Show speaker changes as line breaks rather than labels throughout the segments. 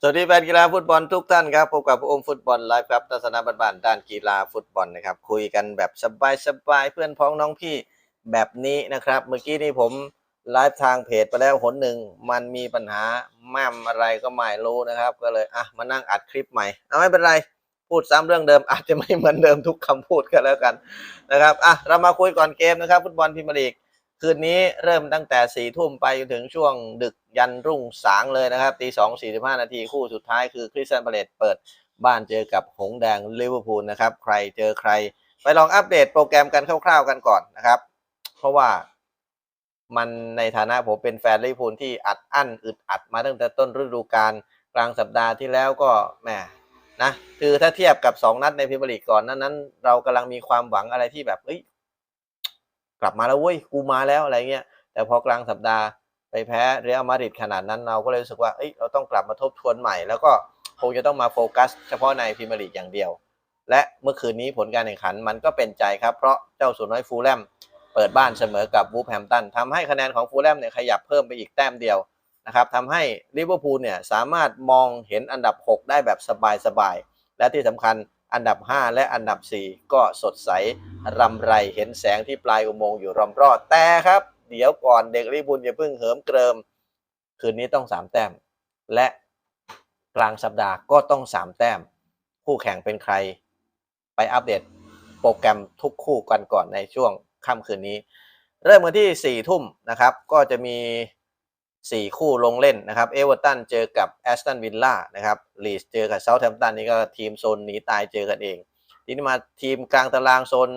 สวัสดีแฟนกีฬาฟุตบอลทุกท่านครับพบกับโอมฟุตบอลไลฟ์ครับทัศนะบ้านด้านกีฬาฟุตบอลนะครับ คุยกันแบบสบายๆเพื่อนพ้องน้องพี่แบบนี้นะครับ เมื่อกี้นี้ผมไลฟ์ทางเพจไปแล้วหนหนึ่งมันมีปัญหาแม่มอะไรก็ไม่รู้นะครับ ก็เลยอะมานั่งอัดคลิปใหม่เอาไม่เป็นไรพูดซ้ำเรื่องเดิมอาจจะไม่เหมือนเดิมทุกคำพูดกันแล้วกันนะครับอะเรามาคุยก่อนเกมนะครับ ฟุตบอลพรีเมียร์ลีก คืนนี้เริ่มตั้งแต่สี่ทุ่มไปจนถึงช่วงดึกยันรุ่งสางเลยนะครับตีสองสี่สิบห้านาทีคู่สุดท้ายคือคริสตันพาเลตเปิดบ้านเจอกับหงแดงลิเวอร์พูลนะครับ ใครเจอใคร ไปลองอัปเดตโปรแกรมกันคร่าวๆกันก่อนนะครับ เพราะว่ามันในฐานะผมเป็นแฟนลิเวอร์พูลที่อัดอั้นอึดอัดมาตั้งแต่ต้นฤดูกาลกลางสัปดาห์ที่แล้วก็แหมนะคือถ้าเทียบกับสองนัดในพรีเมียร์ลีกก่อนนั้นนั้น เรากำลังมีความหวังอะไรที่แบบเอ้ย กลับมาแล้วเว้ยกูมาแล้วอะไรเงี้ยแต่พอกลางสัปดาห์ไปแพ้เรอัลมาดริดขนาดนั้นเราก็เลยรู้สึกว่าเอ้ยเราต้องกลับมาทบทวนใหม่ แล้วก็คงจะต้องมาโฟกัส เฉพาะในพรีเมียร์ลีกอย่างเดียว และเมื่อคืนนี้ผลการแข่งขันมันก็เป็นใจครับ เพราะเจ้าสุน้อยฟูลแลมเปิดบ้านเสมอกับวูฟแฮมตันทำให้คะแนนของฟูลแลมเนี่ยขยับเพิ่มไปอีกแต้มเดียวนะครับทำให้ลิเวอร์พูลเนี่ยสามารถมองเห็นอันดับ 6 ได้แบบสบายๆและที่สำคัญ อันดับ 5 และอันดับ 4 ก็สดใสรำไรเห็นแสงที่ปลายอุโมงค์อยู่รอมรอดแต่ครับ เดี๋ยวก่อนเด็กลิบุญอย่าเพิ่งเหิมเกริม คืนนี้ต้องสามแต้ม และกลางสัปดาห์ก็ต้องสามแต้ม คู่แข่งเป็นใคร ไปอัปเดตโปรแกรมทุกคู่กันก่อนในช่วงค่ำคืนนี้ เริ่มกันที่สี่ทุ่มนะครับ ก็จะมี สี่คู่ลงเล่นนะครับเอเวอร์ตันเจอกับแอสตันวิลล่านะครับลีสเจอกับเซาท์แฮมป์ตันนี่ก็ทีมโซนหนีตายเจอกันเอง ทีนี้มาทีมกลางตารางโซน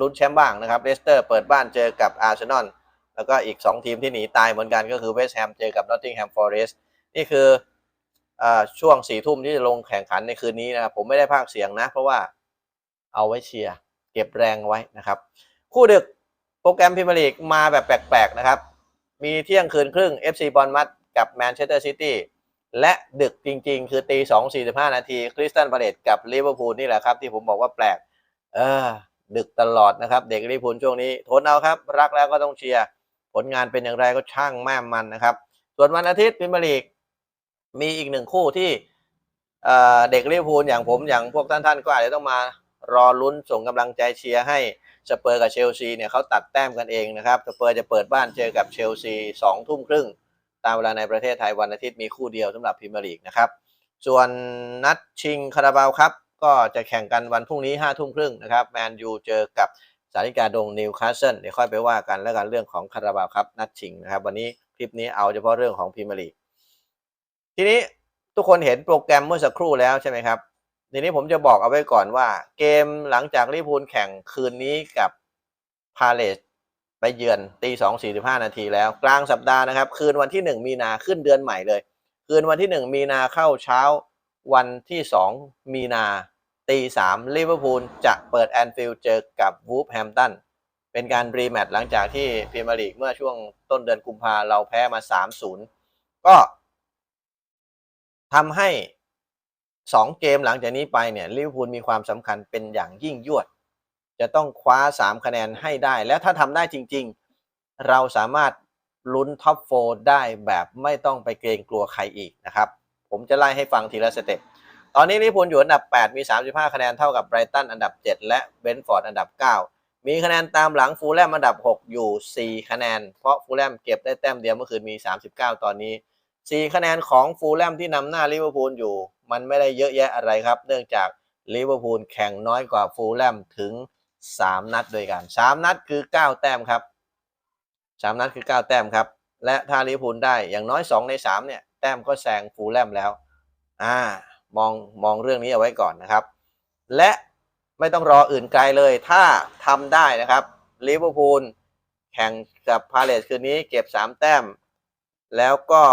ลุ้นแชมป์บ้างนะครับเลสเตอร์เปิดบ้านเจอกับอาร์เซนอลแล้วก็อีก 2 ทีมที่หนีตายเหมือนกันก็คือเวสต์แฮมเจอกับนอตติงแฮมฟอเรสต์นี่คืออช่วงสี่ทุ่มที่จะลงแข่งขันในคืนนี้นะครับผมไม่ได้พากเสียงนะ เพราะว่าเอาไว้เชียร์เก็บแรงไว้นะครับ คู่ดึกโปรแกรมพรีเมียร์ลีกมาแบบแปลกๆนะครับ มีเที่ยงคืนครึ่ง FC บอลมัดกับแมนเชสเตอร์ซิตี้และดึกจริงๆ คือตีสองสี่สิบห้านาทีคริสตันพาเลตกับลิเวอร์พูลนี่แหละครับ ที่ผมบอกว่าแปลก เออ ดึกตลอดนะครับ เด็กลิเวอร์พูลช่วงนี้ทนเอาครับ รักแล้วก็ต้องเชียร์ ผลงานเป็นอย่างไรก็ช่างแม่มันนะครับ ส่วนวันอาทิตย์พรีเมียร์ลีก มีอีกหนึ่งคู่ที่เเด็กลิเวอร์พูลอย่างผมอย่างพวกท่านๆก็อาจจะต้องมา รอลุ้นส่งกำลังใจเชียร์ให้สเปอร์กับเชลซีเนี่ยเขาตัดแต้มกันเองนะครับสเปอร์จะเปิดบ้านเจอกับเชลซีสองทุ่มครึ่ง ตามเวลาในประเทศไทยวันอาทิตย์มีคู่เดียวสำหรับพรีเมียร์ลีกนะครับ ส่วนนัดชิงคาราบาวครับ ก็จะแข่งกันวันพรุ่งนี้ห้าทุ่มครึ่งนะครับแมนยูเจอกับสาริกาดงนิวคาสเซิลเดี๋ยวค่อยไปว่ากันแล้วกันเรื่องของคาราบาวครับนัดชิงนะครับ วันนี้คลิปนี้เอาเฉพาะเรื่องของพรีเมียร์ลีกทีนี้ทุกคนเห็นโปรแกรมเมื่อสักครู่แล้วใช่ไหมครับ ทีนี้ผมจะบอกเอาไว้ก่อนว่า เกมหลังจากลิเวอร์พูลแข่งคืนนี้กับพาเลสไปเยือนตีสองสี่สิบห้านาทีแล้ว กลางสัปดาห์นะครับ คืนวันที่หนึ่งมีนาขึ้นเดือนใหม่เลย คืนวันที่หนึ่งมีนาเข้าเช้าวันที่สองมีนาตีสามลิเวอร์พูลจะเปิดแอนฟิลด์เจอกับวูฟแฮมตันเป็นการรีแมตช์หลังจากที่พรีเมียร์ลีกเมื่อช่วงต้นเดือนกุมภาเราแพ้มาสามศูนย์ก็ทำให้ สองเกมหลังจากนี้ไปเนี่ยลิเวอร์พูลมีความสำคัญเป็นอย่างยิ่งยวด จะต้องคว้า 3 คะแนนให้ได้ และถ้าทำได้จริง ๆ เราสามารถลุ้นท็อปโฟได้แบบไม่ต้องไปเกรงกลัวใครอีกนะครับ ผมจะไล่ให้ฟังทีละสเต็ปตอนนี้ลิเวอร์พูลอยู่อันดับ 8 มี 35 คะแนนเท่ากับไบรตันอันดับ 7 และเบนฟอร์ดอันดับ 9 มีคะแนนตามหลังฟูลแลมอันดับ 6 อยู่ 4 คะแนน เพราะฟูลแลมเก็บได้แต้มเดียวเมื่อคืนมี 39 ตอนนี้ 4 คะแนนของฟูลแลมที่นำหน้าลิเวอร์พูลอยู่ มันไม่ได้เยอะแยะอะไรครับ เนื่องจากลิเวอร์พูลแข่งน้อยกว่าฟูลแลมถึง 3 นัดด้วยกัน 3 นัดคือ 9 แต้มครับ 3 นัดคือ 9 แต้มครับ และถ้าลิเวอร์พูลได้อย่างน้อย 2 ใน 3 เนี่ย แต้มก็แซงฟูลแลมแล้วอ่ามองมองเรื่องนี้เอาไว้ก่อนนะครับ และไม่ต้องรออื่นไกลเลย ถ้าทำได้นะครับลิเวอร์พูลแข่งกับพาเลสคืนนี้เก็บ 3 แต้ม แล้วก็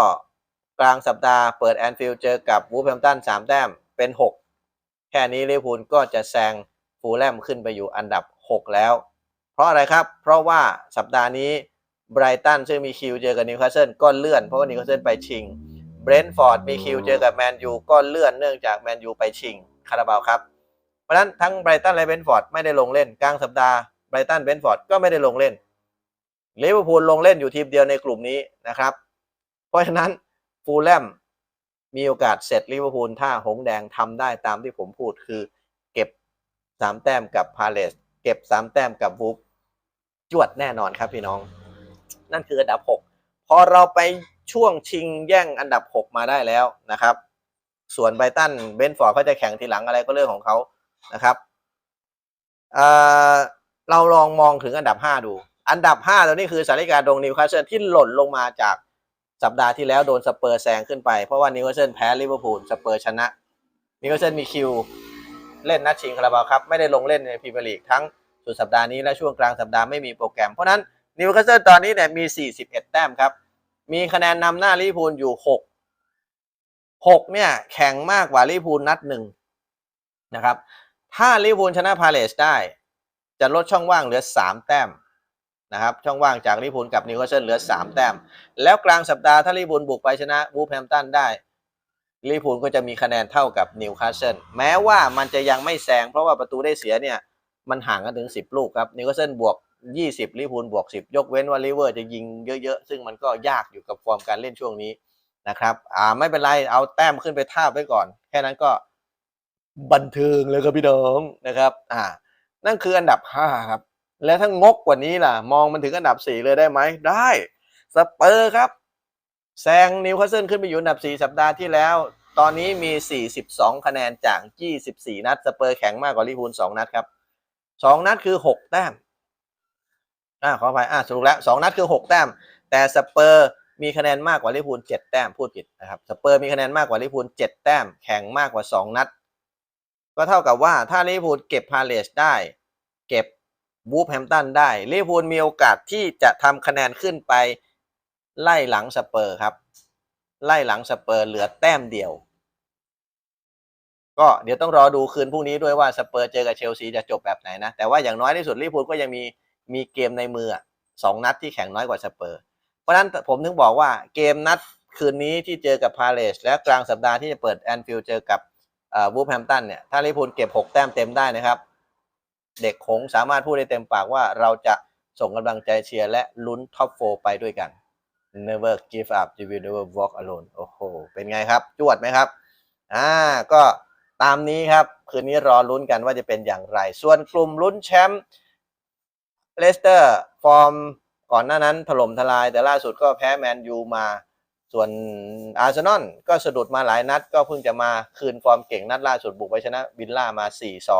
กลางสัปดาห์เปิดแอนฟิลด์เจอกับวูฟแฮมตันสามแต้มเป็น 6 แค่นี้ลิเวอร์พูลก็จะแซงฟูลแลมขึ้นไปอยู่อันดับ 6 แล้ว เพราะอะไรครับ เพราะว่าสัปดาห์นี้ไบรตันซึ่งมีคิวเจอกับนิวคาสเซิลก็เลื่อนเพราะว่านิวคาสเซิลไปชิงเบรนท์ฟอร์ดมีคิวเจอกับแมนยูก็เลื่อนเนื่องจากแมนยูไปชิงคาราบาวครับ เพราะนั้นทั้งไบรตันและเบนท์ฟอร์ดไม่ได้ลงเล่นกลางสัปดาห์ไบรตันเบนท์ฟอร์ดก็ไม่ได้ลงเล่นลิเวอร์พูลลงเล่นอยู่ทีมเดียวในกลุ่มนี้นะครับ เพราะฉะนั้น ฟูลแลมมีโอกาสเสร็จลิเวอร์พูลถ้าหงแดงทำได้ตามที่ผมพูดคือ เก็บสามแต้มกับพาเลสเก็บสามแต้มกับวูฟจวดแน่นอนครับพี่น้อง นั่นคืออันดับหกพอเราไปช่วงชิงแย่งอันดับหกมาได้แล้วนะครับ ส่วนไบตันเบนฟอร์ดเขาจะแข่งทีหลังอะไรก็เรื่องของเขานะครับเเราลองมองถึงอันดับห้าดู อันดับห้าตัวนี้คือสาริกาดงนิวคาสเซิลที่หล่นลงมาจาก สัปดาห์ที่แล้วโดนสเปอร์แซงขึ้นไป เพราะว่านิวคาสเซิลแพ้ลิเวอร์พูลสเปอร์ชนะนิวคาสเซิลมีคิวเล่นนัดชิงคาราบาวครับ ไม่ได้ลงเล่นในพรีเมียร์ลีกทั้งสุดสัปดาห์นี้และช่วงกลางสัปดาห์ไม่มีโปรแกรม เพราะนั้นนิวคาสเซิลตอนนี้เนี่ยมี 41 แต้มครับ มีคะแนนนำหน้าลิเวอร์พูลอยู่ 6 6 เนี่ยแข่งมากกว่าลิเวอร์พูลนัดหนึ่งนะครับถ้าลิเวอร์พูลชนะพาเลสได้ จะลดช่องว่างเหลือ 3 แต้ม นะครับ ช่องว่างจากลิพูลกับนิวคาสเซิลเหลือ 3 แต้ม แล้วกลางสัปดาห์ถ้าลิพูลบุกไปชนะวูฟแฮมตันได้ลิพูลก็จะมีคะแนนเท่ากับนิวคาสเซิลแม้ว่ามันจะยังไม่แซงเพราะว่าประตูได้เสียเนี่ยมันห่างกันถึง 10 ลูกครับนิวคาสเซิลบวก 20ลิพูลบวก 10 ยกเว้นว่าลิเวอร์จะยิงเยอะๆ ซึ่งมันก็ยากอยู่กับฟอร์มการเล่นช่วงนี้นะครับอ่าไม่เป็นไรเอาแต้มขึ้นไปทาบไว้ก่อน แค่นั้นก็บันเทิงเลยครับพี่น้องนะครับอ่านั่นคืออันดับ 5 ครับ แล้วถ้างกกว่านี้ล่ะ มองมันถึงอันดับ 4 เลยได้ไหมได้สเปอร์ครับแซงนิวคาสเซิลขึ้นไปอยู่อันดับ 4 สัปดาห์ที่แล้ว ตอนนี้มี 42 คะแนนจาก 24 นัด สเปอร์แข็งมากกว่าลิเวอร์พูล2นัดครับ 2 นัดคือ 6 แต้มอ่าขออภัยอ่าสรุปแล้ว 2 นัดคือ 6 แต้ม แต่สเปอร์มีคะแนนมากกว่าลิเวอร์พูล7แต้มพูดผิดนะครับสเปอร์มีคะแนนมากกว่าลิเวอร์พูล7แต้มแข่งมากกว่า 2 นัด ก็เท่ากับว่าถ้าลิเวอร์พูลเก็บพาเลสได้ วูฟแฮมตันได้ลิเวอร์พูลมีโอกาสที่จะทำคะแนนขึ้นไป ไล่หลังสเปอร์ครับ ไล่หลังสเปอร์เหลือแต้มเดียว ก็เดี๋ยวต้องรอดูคืนพรุ่งนี้ด้วยว่าสเปอร์เจอกับเชลซีจะจบแบบไหนนะ แต่ว่าอย่างน้อยที่สุดลิเวอร์พูลก็ยังมีมีเกมในมือสองนัดที่แข่งน้อยกว่าสเปอร์ เพราะฉะนั้นผมถึงบอกว่าเกมนัดคืนนี้ที่เจอกับพาเลสและกลางสัปดาห์ที่จะเปิดแอนฟิลด์เจอกับวูฟแฮมตันเนี่ยถ้าลิเวอร์พูลเก็บ 6 แต้มเต็มได้นะครับ เด็กคงสามารถพูดได้เต็มปากว่าเราจะส่งกำลังใจเชียร์และลุ้นท็อปโฟไปด้วยกัน never give up you will never walk alone โอ้โห เป็นไงครับ จวดไหมครับ อ่า ก็ตามนี้ครับ คืนนี้รอลุ้นกันว่าจะเป็นอย่างไร ส่วนกลุ่มลุ้นแชมป์เลสเตอร์ ฟอร์มก่อนหน้านั้นถล่มทลาย แต่ล่าสุดก็แพ้แมนยูมา ส่วนอาร์เซนอลก็สะดุดมาหลายนัด ก็เพิ่งจะมาคืนฟอร์มเก่งนัดล่าสุดบุกไปชนะวิลล่ามา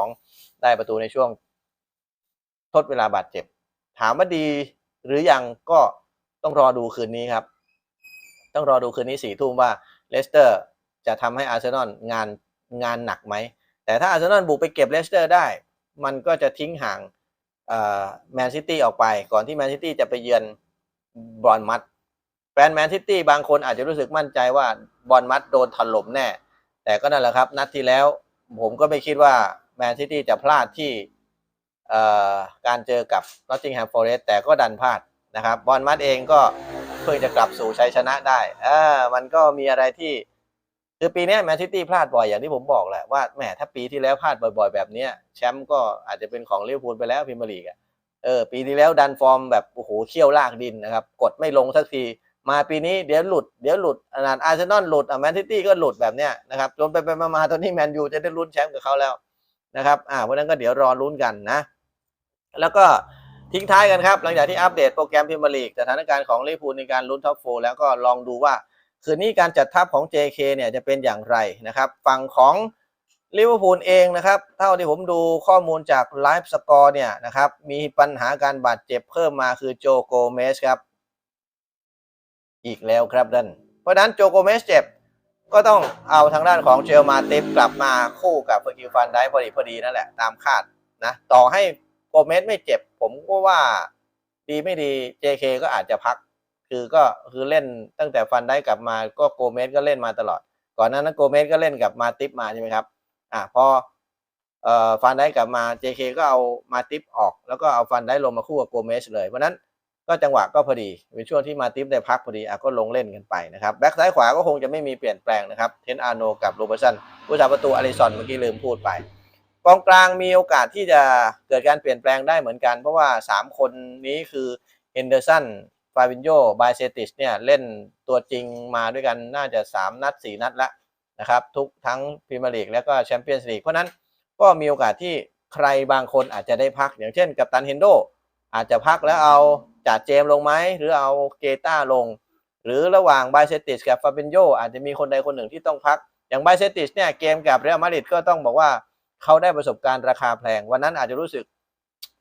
4-2 ได้ประตูในช่วง ทดเวลาบาดเจ็บ ถามว่าดีหรือยังก็ต้องรอดูคืนนี้ครับ ต้องรอดูคืนนี้สี่ทุ่มว่าเลสเตอร์จะทำให้อาร์เซนอลงานงานหนักไหม แต่ถ้าอาร์เซนอลบุกไปเก็บเลสเตอร์ได้ มันก็จะทิ้งห่างแมนซิตี้ออกไปก่อนที่แมนซิตี้จะไปเยือนบอลมัดแฟนแมนซิตี้บางคนอาจจะรู้สึกมั่นใจว่าบอลมัดโดนถล่มแน่ แต่ก็นั่นแหละครับ นัดที่แล้วผมก็ไม่คิดว่าแมนซิตี้จะพลาดที่ การเจอกับนอตติงแฮมฟอเรสต์แต่ก็ดันพลาดนะครับบอลมัดเองก็เพิ่งจะกลับสู่ชัยชนะได้เออมันก็มีอะไรที่คือปีนี้แมนซิตี้พลาดบ่อยอย่างที่ผมบอกแหละว่าแหมถ้าปีที่แล้วพลาดบ่อย ๆ แบบนี้แชมป์ก็อาจจะเป็นของลิเวอร์พูลไปแล้วพรีเมียร์ลีกอะเออปีที่แล้วดันฟอร์มแบบโอ้โหเขี้ยวลากดินนะครับ กดไม่ลงสักที มาปีนี้เดี๋ยวหลุดเดี๋ยวหลุดขนาดอาร์เซนอลหลุดอะแมนซิตี้ก็หลุดแบบเนี้ยนะครับจนไปไปมาๆตอนนี้แมนยูจะได้ลุ้นแชมป์กับเขาแล้วนะครับอ่าเพราะนั้นก็เดี๋ยวรอลุ้นกันนะ แล้วก็ทิ้งท้ายกันครับ หลังจากที่อัปเดตโปรแกรมพรีเมียร์ลีกสถานการณ์ของลิเวอร์พูลในการลุ้นท็อปโฟแล้วก็ลองดูว่า คืนนี้การจัดทัพของ JK เนี่ยจะเป็นอย่างไรนะครับ ฝั่งของลิเวอร์พูลเองนะครับ เท่าที่ผมดูข้อมูลจากไลฟ์สกอร์เนี่ยนะครับ มีปัญหาการบาดเจ็บเพิ่มมาคือโจโกเมสครับ อีกแล้วครับดันเพราะนั้นโจโกเมสเจ็บ ก็ต้องเอาทางด้านของเจลมาติฟกลับมาคู่กับเฟอร์กิลฟันได้พอดีพอดีนั่นแหละตามคาดนะ ต่อให้ โกเมสไม่เจ็บ ผมก็ว่าดีไม่ดี JK ก็อาจจะพัก คือก็คือเล่นตั้งแต่ฟันได้กลับมาก็โกเมสก็เล่นมาตลอด ก่อนหน้านั้นโกเมสก็เล่นกับมาติฟมาใช่ไหมครับอะพอเอ่อฟันได้กลับมา JK ก็เอามาติฟออก แล้วก็เอาฟันได้ลงมาคู่กับโกเมสเลยเพราะนั้นก็จังหวะก็พอดีเป็นช่วงที่มาติฟได้พักพอดีอะก็ลงเล่นกันไปนะครับแบ็คซ้ายขวาก็คงจะไม่มีเปลี่ยนแปลงนะครับเทนอาร์โนกับโรเบอร์สันผู้สาประตูอาริสันเมื่อกี้ลืมพูดไป กองกลางมีโอกาสที่จะเกิดการเปลี่ยนแปลงได้เหมือนกัน เพราะว่า 3 คนนี้คือเฮนเดอร์สันฟาวินโยบายเซติสเนี่ยเล่นตัวจริงมาด้วยกันน่าจะ 3 นัด 4 นัดละนะครับ ทุกทั้งพรีเมียร์ลีกและก็แชมเปี้ยนส์ลีกเพราะนั้นก็มีโอกาสที่ใครบางคนอาจจะได้พัก อย่างเช่น กัปตันเฮนโดอาจจะพักแล้วเอาจ่าเจมลงไหมหรือเอาเกต้าลง หรือระหว่างไบเซติสกับฟาเบนโยอาจจะมีคนใดคนหนึ่งที่ต้องพัก อย่างไบเซติสเนี่ยเกมกับเรอัลมาดริดก็ต้องบอกว่า เขาได้ประสบการณ์ราคาแพง วันนั้นอาจจะรู้สึก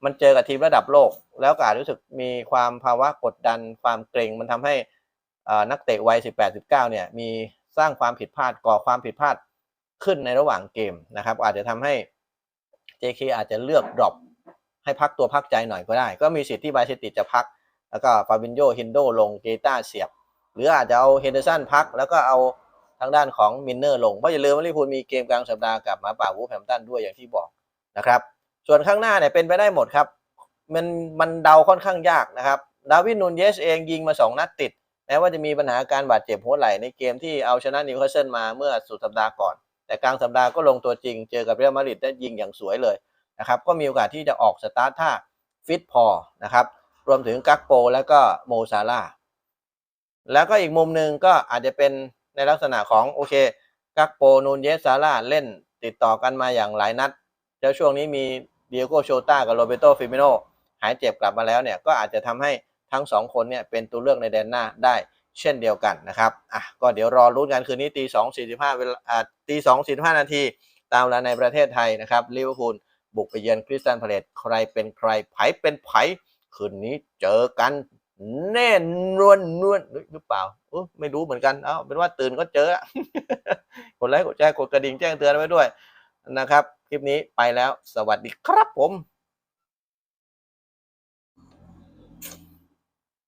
มันเจอกับทีมระดับโลก แล้วก็อาจรู้สึกมีความภาวะกดดันความเกรงมันทำให้นักเตะวัย 18-19 เนี่ยมีสร้างความผิดพลาดก่อความผิดพลาดขึ้นในระหว่างเกมนะครับ อาจจะทำให้ JK อาจจะเลือกดรอปให้พักตัวพักใจหน่อยก็ได้ ก็มีสิทธิ์ที่ไบเซติจะพัก แล้วก็ฟาบินโยเฮนโดลงเกต้าเสียบ หรืออาจจะเอาเฮนเดอร์สันพัก แล้วก็เอาางด้านของมินเนอร์ลงเพราะอย่าลืมว่าลิเวอร์พูลมีเกมกลางสัปดาห์กับมาป่าวูแฮมตันด้วยอย่างที่บอกนะครับ ส่วนข้างหน้าเนี่ยเป็นไปได้หมดครับ มันมันเดาค่อนข้างยากนะครับ ดาวินนูนเยสเองยิงมา 2 นัดติด แม้ว่าจะมีปัญหาการบาดเจ็บหัวไหล่ในเกมที่เอาชนะนิวคาสเซิลมาเมื่อสุดสัปดาห์ก่อน แต่กลางสัปดาห์ก็ลงตัวจริง เจอกับเรอัลมาดริดได้ยิงอย่างสวยเลยนะครับ ก็มีโอกาสที่จะออกสตาร์ทถ้าฟิตพอนะครับรวมถึงกักโปแล้วก็โมซาร่าแล้วก็อีกมุมหนึ่งก็อาจจะเป็น ในลักษณะของโอเคกักโปนูนเยสซาร่าเล่นติดต่อกันมาอย่างหลายนัด แล้วช่วงนี้มีเดียโกโชต้ากับโรเบโตฟิมิโนหายเจ็บกลับมาแล้วเนี่ยก็อาจจะทำให้ทั้งสองคนเนี่ยเป็นตัวเลือกในแดนหน้าได้เช่นเดียวกันนะครับอะก็เดี๋ยวรอรุ้นกันคืนนี้ตีสองสี่สิบห้าเวลาตีสองสี่สิบห้านาทีตามเวลาในประเทศไทยนะครับลิเวอร์พูลบุกไปเยือนคริสตันพาเลตใครเป็นใครไผเป็นไผคืนนี้เจอกัน แน่นวนนวลหรือเปล่าอไม่รู้เหมือนกันเอาเป็นว่าตื่นก็เจอกดไลค์กดแชร์กดกระดิ่งแจ้งเตือนไว้ด้วยนะครับ คลิปนี้ไปแล้วสวัสดีครับผม